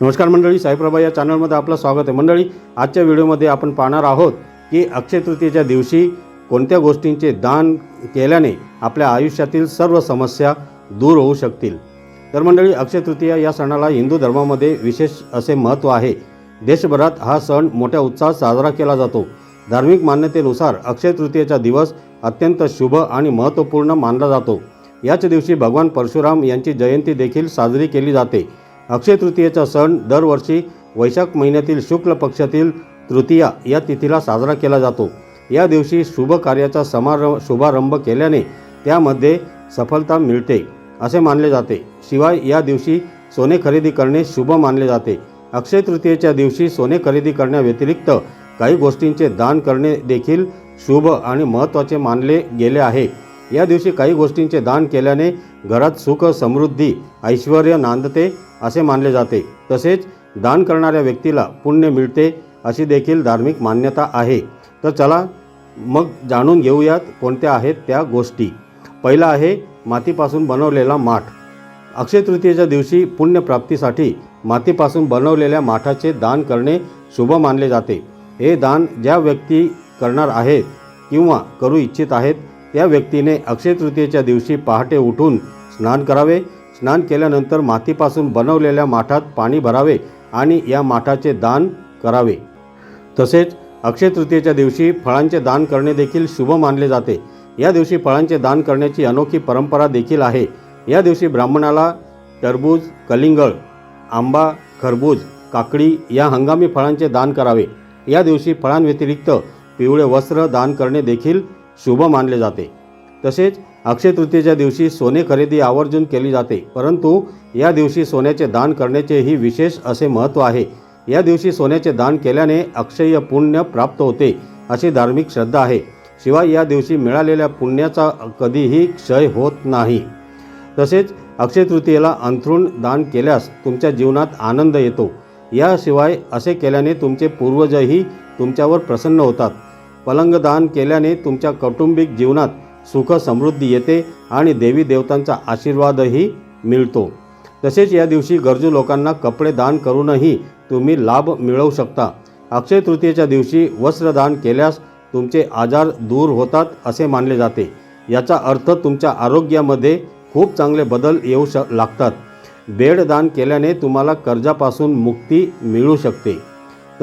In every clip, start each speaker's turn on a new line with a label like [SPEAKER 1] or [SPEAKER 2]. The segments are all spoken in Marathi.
[SPEAKER 1] नमस्कार मंडळी साईप्रभा या चॅनलमध्ये आपलं स्वागत आहे. मंडळी आजच्या व्हिडिओमध्ये आपण पाहणार आहोत की अक्षय तृतीयेच्या दिवशी कोणत्या गोष्टींचे दान केल्याने आपल्या आयुष्यातील सर्व समस्या दूर होऊ शकतील? तर मंडळी अक्षय तृतीया या सणाला हिंदू धर्मामध्ये विशेष असे महत्त्व आहे. देशभरात हा सण मोठ्या उत्साहात साजरा केला जातो. धार्मिक मान्यतेनुसार अक्षय तृतीयेचा दिवस अत्यंत शुभ आणि महत्त्वपूर्ण मानला जातो. याच दिवशी भगवान परशुराम यांची जयंती देखील साजरी केली जाते. अक्षय तृतीयेचा सण दरवर्षी वैशाख महिन्यातील शुक्ल पक्षातील तृतीया या तिथीला साजरा केला जातो. या दिवशी शुभ कार्याचा समारंभ शुभारंभ केल्याने त्यामध्ये सफलता मिळते असे मानले जाते. शिवाय या दिवशी सोने खरेदी करणे शुभ मानले जाते. अक्षय तृतीयेच्या दिवशी सोने खरेदी करण्याव्यतिरिक्त काही गोष्टींचे दान करणे देखील शुभ आणि महत्त्वाचे मानले गेले आहे. या दिवशी काही गोष्टींचे दान केल्याने घरात सुख समृद्धी ऐश्वर नांदते असे मानले जाते. तसेच दान करणाऱ्या व्यक्तीला पुण्य मिळते अशी देखील धार्मिक मान्यता आहे. तर चला मग जाणून घेऊयात कोणत्या आहेत त्या गोष्टी. पहिला आहे मातीपासून बनवलेला माठ. अक्षय तृतीयेच्या दिवशी पुण्यप्राप्तीसाठी मातीपासून बनवलेल्या माठाचे दान करणे शुभ मानले जाते. हे दान ज्या व्यक्ती करणार आहेत किंवा करू इच्छित आहेत त्या व्यक्तीने अक्षय तृतीयेच्या दिवशी पहाटे उठून स्नान करावे. स्नान केल्यानंतर मातीपासून बनवलेल्या माठात पाणी भरावे आणि या माठाचे दान करावे. तसेच अक्षय तृतीयेच्या दिवशी फळांचे दान करणे देखील शुभ मानले जाते. या दिवशी फळांचे दान करण्याची अनोखी परंपरा देखील आहे. या दिवशी ब्राह्मणाला टरबूज कलिंगळ आंबा खरबूज काकडी या हंगामी फळांचे दान करावे. या दिवशी फळांव्यतिरिक्त पिवळे वस्त्र दान करणे देखील शुभ मानले जाते. तसेच अक्षय तृतीयेच्या दिवशी सोने खरेदी आवर्जून केली जाते परंतु या दिवशी सोन्याचे दान करण्याचेही विशेष असे महत्त्व आहे. या दिवशी सोन्याचे दान केल्याने अक्षय पुण्य प्राप्त होते अशी धार्मिक श्रद्धा आहे. शिवाय या दिवशी मिळालेल्या पुण्याचा कधीही क्षय होत नाही. तसेच अक्षय तृतीयेला अंथरूण दान केल्यास तुमच्या जीवनात आनंद येतो. याशिवाय असे केल्याने तुमचे पूर्वजही तुमच्यावर प्रसन्न होतात. पलंगदान केल्याने तुमच्या कौटुंबिक जीवनात सुख समृद्धी येते आणि देवी देवतांचा आशीर्वादही मिळतो. तसेच या दिवशी गरजू लोकांना कपडे दान करूनही तुम्ही लाभ मिळवू शकता. अक्षय तृतीयेच्या दिवशी वस्त्रदान केल्यास तुमचे आजार दूर होतात असे मानले जाते. याचा अर्थ तुमच्या आरोग्यामध्ये खूप चांगले बदल येऊ श लागतात. बेड दान केल्याने तुम्हाला कर्जापासून मुक्ती मिळू शकते.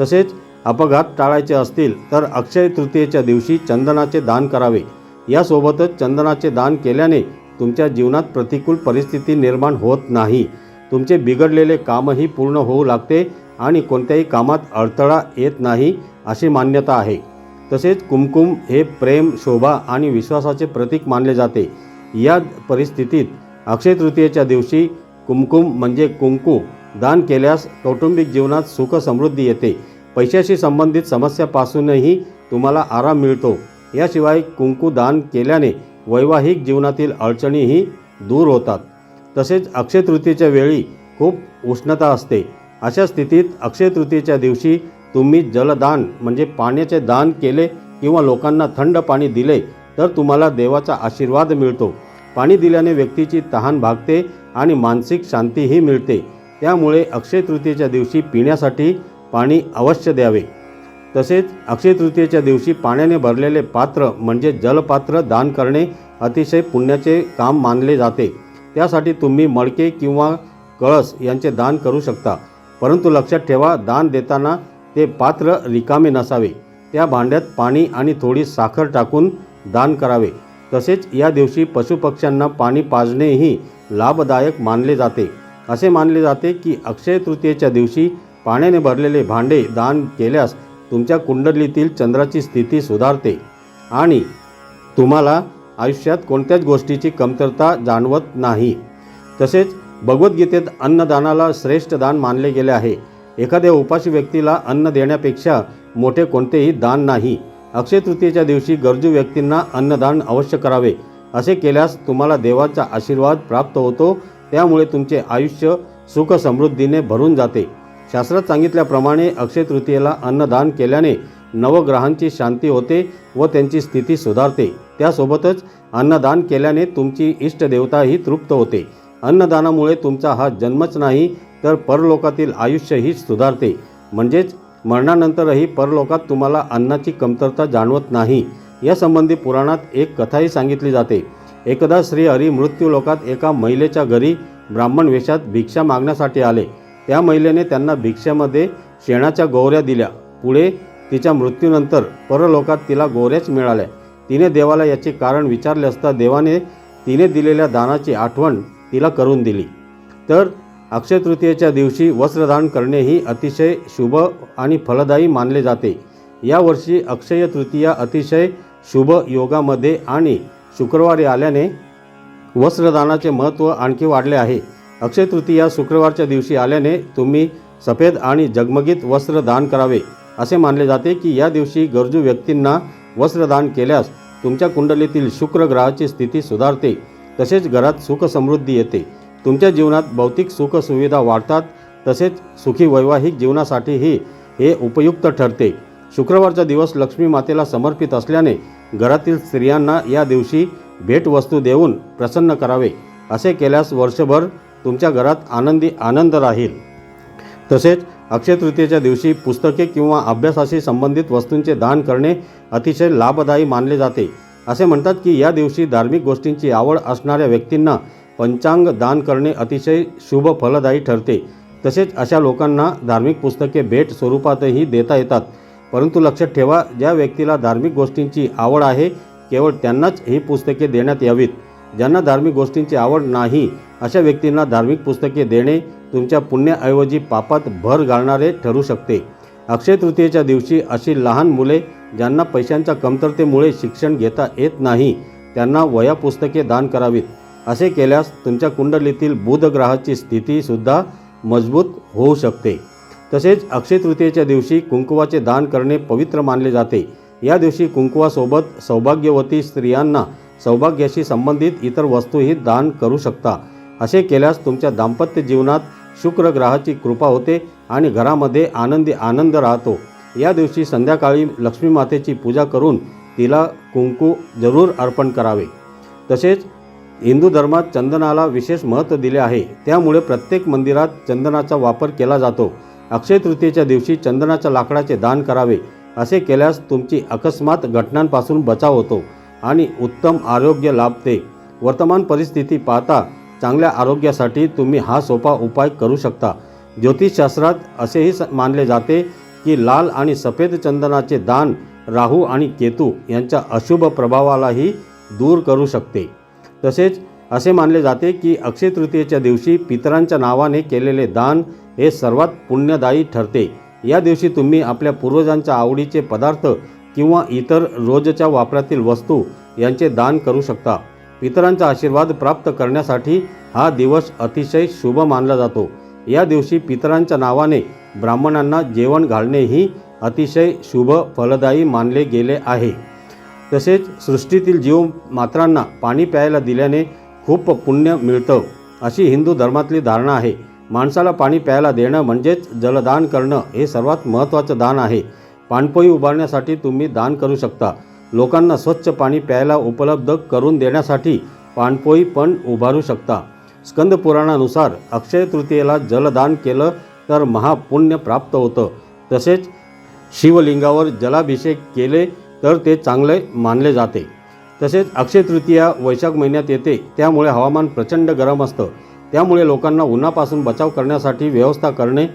[SPEAKER 1] तसेच अपघात टाळायचे असतील तर अक्षय तृतीयेच्या दिवशी चंदनाचे दान करावे. यासोबतच चंदनाचे दान केल्याने तुमच्या जीवनात प्रतिकूल परिस्थिती निर्माण होत नाही. तुमचे बिघडलेले कामही पूर्ण होऊ लागते आणि कोणत्याही कामात अडथळा येत नाही अशी मान्यता आहे. तसेच कुमकुम हे प्रेम शोभा आणि विश्वासाचे प्रतीक मानले जाते. या परिस्थितीत अक्षय तृतीयेच्या दिवशी कुमकुम म्हणजे कुंकू दान केल्यास कौटुंबिक जीवनात सुख समृद्धी येते. पैशाशी संबंधित समस्यापासूनही तुम्हाला आराम मिळतो. याशिवाय कुंकू दान केल्याने वैवाहिक जीवनातील अडचणीही दूर होतात. तसेच अक्षय तृतीयेच्या वेळी खूप उष्णता असते. अशा स्थितीत अक्षय तृतीयेच्या दिवशी तुम्ही जलदान म्हणजे पाण्याचे दान केले किंवा लोकांना थंड पाणी दिले तर तुम्हाला देवाचा आशीर्वाद मिळतो. पाणी दिल्याने व्यक्तीची तहान भागते आणि मानसिक शांतीही मिळते. त्यामुळे अक्षय तृतीयेच्या दिवशी पिण्यासाठी पाणी अवश्य द्यावे. तसेच अक्षय तृतीयेच्या दिवशी पाण्याने भरलेले पात्र म्हणजे जलपात्र दान करणे अतिशय पुण्याचे काम मानले जाते. त्यासाठी तुम्ही मडके किंवा कळस यांचे दान करू शकता. परंतु लक्षात ठेवा दान देताना ते पात्र रिकामे नसावे. त्या भांड्यात पाणी आणि थोडी साखर टाकून दान करावे. तसेच या दिवशी पशुपक्ष्यांना पाणी पाजणेही लाभदायक मानले जाते. असे मानले जाते की अक्षय तृतीयेच्या दिवशी पाण्याने भरलेले भांडे दान केल्यास तुमच्या कुंडलीतील चंद्राची स्थिती सुधारते. आणि तुम्हाला आयुष्यात कोणत्याच गोष्टीची कमतरता जाणवत नाही. तसेच भगवद्गीतेत अन्नदानाला श्रेष्ठ दान मानले गेले आहे. एखाद्या उपाशी व्यक्तीला अन्न देण्यापेक्षा मोठे कोणतेही दान नाही. अक्षय तृतीयेच्या दिवशी गरजू व्यक्तींना अन्नदान अवश्य करावे असे केल्यास तुम्हाला देवाचा आशीर्वाद प्राप्त होतो. त्यामुळे तुमचे आयुष्य सुख समृद्धीने भरून जाते. शास्त्रात सांगितल्याप्रमाणे अक्षय तृतीयेला अन्नदान केल्याने नवग्रहांची शांती होते व त्यांची स्थिती सुधारते. त्यासोबतच अन्नदान केल्याने तुमची इष्टदेवताही तृप्त होते. अन्नदानामुळे तुमचा हा जन्मच नाही तर परलोकातील आयुष्यही सुधारते. म्हणजेच मरणानंतरही परलोकात तुम्हाला अन्नाची कमतरता जाणवत नाही. यासंबंधी पुराणात एक कथाही सांगितली जाते. एकदा श्रीहरी मृत्यूलोकात एका महिलेच्या घरी ब्राह्मण वेशात भिक्षा मागण्यासाठी आले. त्या महिलेने त्यांना भिक्षेमध्ये शेणाच्या गोवऱ्या दिल्या. पुढे तिच्या मृत्यूनंतर परलोकात तिला गोऱ्याच मिळाल्या. तिने देवाला याचे कारण विचारले असता देवाने तिने दिलेल्या दानाची आठवण तिला करून दिली. तर अक्षय तृतीयेच्या दिवशी वस्त्रदान करणे ही अतिशय शुभ आणि फलदायी मानले जाते. यावर्षी अक्षय तृतीया अतिशय शुभ योगामध्ये आणि शुक्रवारी आल्याने वस्त्रदानाचे महत्त्व आणखी वाढले आहे. अक्षय तृतीया शुक्रवारच्या दिवशी आल्याने तुम्ही सफेद आणि जगमगीत वस्त्र दान करावे असे मानले जाते की या दिवशी गरजू व्यक्तींना वस्त्रदान केल्यास तुमच्या कुंडलीतील शुक्र ग्रहाची स्थिती सुधारते तसेच घरात सुख समृद्धी येते. तुमच्या जीवनात भौतिक सुखसुविधा वाढतात तसेच सुखी वैवाहिक जीवनासाठीही हे उपयुक्त ठरते. शुक्रवारचा दिवस लक्ष्मी मातेला समर्पित असल्याने घरातील स्त्रियांना या दिवशी भेटवस्तू देऊन प्रसन्न करावे असे केल्यास वर्षभर तुमच्या घरात आनंदी आनंद राहील. तसेच अक्षय तृतीयेच्या दिवशी पुस्तके किंवा अभ्यासाशी संबंधित वस्तूंचे दान करणे अतिशय लाभदायी मानले जाते. असे म्हणतात की या दिवशी धार्मिक गोष्टींची आवड असणाऱ्या व्यक्तींना पंचांग दान करणे अतिशय शुभ फलदायी ठरते. तसेच अशा लोकांना धार्मिक पुस्तके भेट स्वरूपातही देता येतात. परंतु लक्षात ठेवा ज्या व्यक्तीला धार्मिक गोष्टींची आवड आहे केवळ त्यांनाच ही पुस्तके देण्यात यावीत. ज्यांना धार्मिक गोष्टींची आवड नाही अशा व्यक्तींना धार्मिक पुस्तके देणे तुमच्या पुण्याऐवजी पापात भर घालणारे ठरू शकते. अक्षय तृतीयेच्या दिवशी अशी लहान मुले ज्यांना पैशांच्या कमतरतेमुळे शिक्षण घेता येत नाही त्यांना वया पुस्तके दान करावीत. असे केल्यास तुमच्या कुंडलीतील बुधग्रहाची स्थितीसुद्धा मजबूत होऊ शकते. तसेच अक्षय तृतीयेच्या दिवशी कुंकुवाचे दान करणे पवित्र मानले जाते. या दिवशी कुंकुवासोबत सौभाग्यवती स्त्रियांना सौभाग्याशी संबंधित इतर वस्तूही दान करू शकता. असे केल्यास तुमच्या दाम्पत्य जीवनात शुक्र ग्रहाची कृपा होते आणि घरामध्ये आनंदी आनंद राहतो. या दिवशी संध्याकाळी लक्ष्मी मातेची पूजा करून तिला कुंकू जरूर अर्पण करावे. तसेच हिंदू धर्मात चंदनाला विशेष महत्त्व दिले आहे. त्यामुळे प्रत्येक मंदिरात चंदनाचा वापर केला जातो. अक्षय तृतीयेच्या दिवशी चंदनाच्या लाकडाचे दान करावे. असे केल्यास तुमची अकस्मात घटनांपासून बचाव होतो. आणि उत्तम आरोग्य लाभते. वर्तमान परिस्थिती पाहता चांगल्या आरोग्यासाठी तुम्ही हा सोपा उपाय करू शकता. ज्योतिषशास्त्रात असेही स- मानले जाते की लाल आणि सफेद चंदनाचे दान राहू आणि केतू यांच्या अशुभ प्रभावालाही दूर करू शकते. तसेच असे मानले जाते की अक्षय तृतीयेच्या दिवशी पितरांच्या नावाने केलेले दान हे सर्वात पुण्यदायी ठरते. या दिवशी तुम्ही आपल्या पूर्वजांच्या आवडीचे पदार्थ किंवा इतर रोजच्या वापरातील वस्तू यांचे दान करू शकता. पितरांचा आशीर्वाद प्राप्त करण्यासाठी हा दिवस अतिशय शुभ मानला जातो. या दिवशी पितरांच्या नावाने ब्राह्मणांना जेवण घालणेही अतिशय शुभ फलदायी मानले गेले आहे. तसेच सृष्टीतील जीव मात्रांना पाणी प्यायला दिल्याने खूप पुण्य मिळतं अशी हिंदू धर्मातली धारणा आहे. माणसाला पाणी प्यायला देणं म्हणजेच जलदान करणं हे सर्वात महत्त्वाचं दान आहे. पाणपोई उभारण्यासाठी तुम्ही दान करू शकता. लोकांना स्वच्छ पाणी प्यायला उपलब्ध करून देण्यासाठी पाणपोई पण उभारू शकता. स्कंद पुराणानुसार अक्षय तृतीयेला जलदान केलं तर महापुण्य प्राप्त होतं. तसेच शिवलिंगावर जलाभिषेक केले तर ते चांगले मानले जाते. तसेच अक्षय तृतीया वैशाख महिन्यात येते त्यामुळे हवामान प्रचंड गरम असतं. त्यामुळे लोकांना उन्हापासून बचाव करण्यासाठी व्यवस्था करणे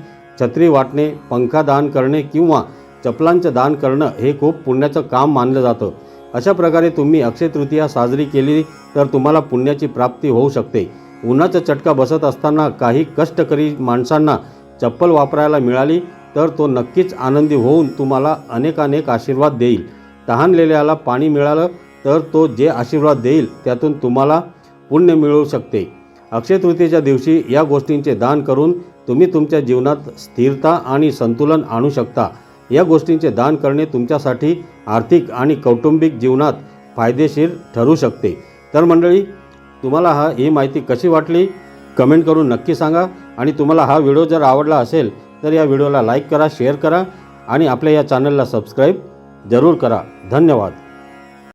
[SPEAKER 1] छत्री वाटणे पंखा दान करणे किंवा चपलांचं दान करणं हे खूप पुण्याचं काम मानलं जातं. अशा प्रकारे तुम्ही अक्षय तृतीया साजरी केली तर तुम्हाला पुण्याची प्राप्ती होऊ शकते. उन्हाचा चटका बसत असताना काही कष्टकरी माणसांना चप्पल वापरायला मिळाली तर तो नक्कीच आनंदी होऊन तुम्हाला अनेकानेक आशीर्वाद देईल. तहानलेल्याला पाणी मिळालं तर तो जे आशीर्वाद देईल त्यातून तुम्हाला पुण्य मिळू शकते. अक्षय तृतीयेच्या दिवशी या गोष्टींचे दान करून तुम्ही तुमच्या जीवनात स्थिरता आणि संतुलन आणू शकता. या गोष्टींचे दान करणे तुमच्यासाठी आर्थिक आणि कौटुंबिक जीवनात फायदेशीर ठरू शकते. तर मंडळी तुम्हाला हा ही माहिती कशी वाटली? कमेंट करून नक्की सांगा आणि तुम्हाला हा व्हिडिओ जर आवडला असेल तर या व्हिडिओला लाईक करा शेअर करा आणि आपल्या या चॅनलला सबस्क्राईब जरूर करा. धन्यवाद.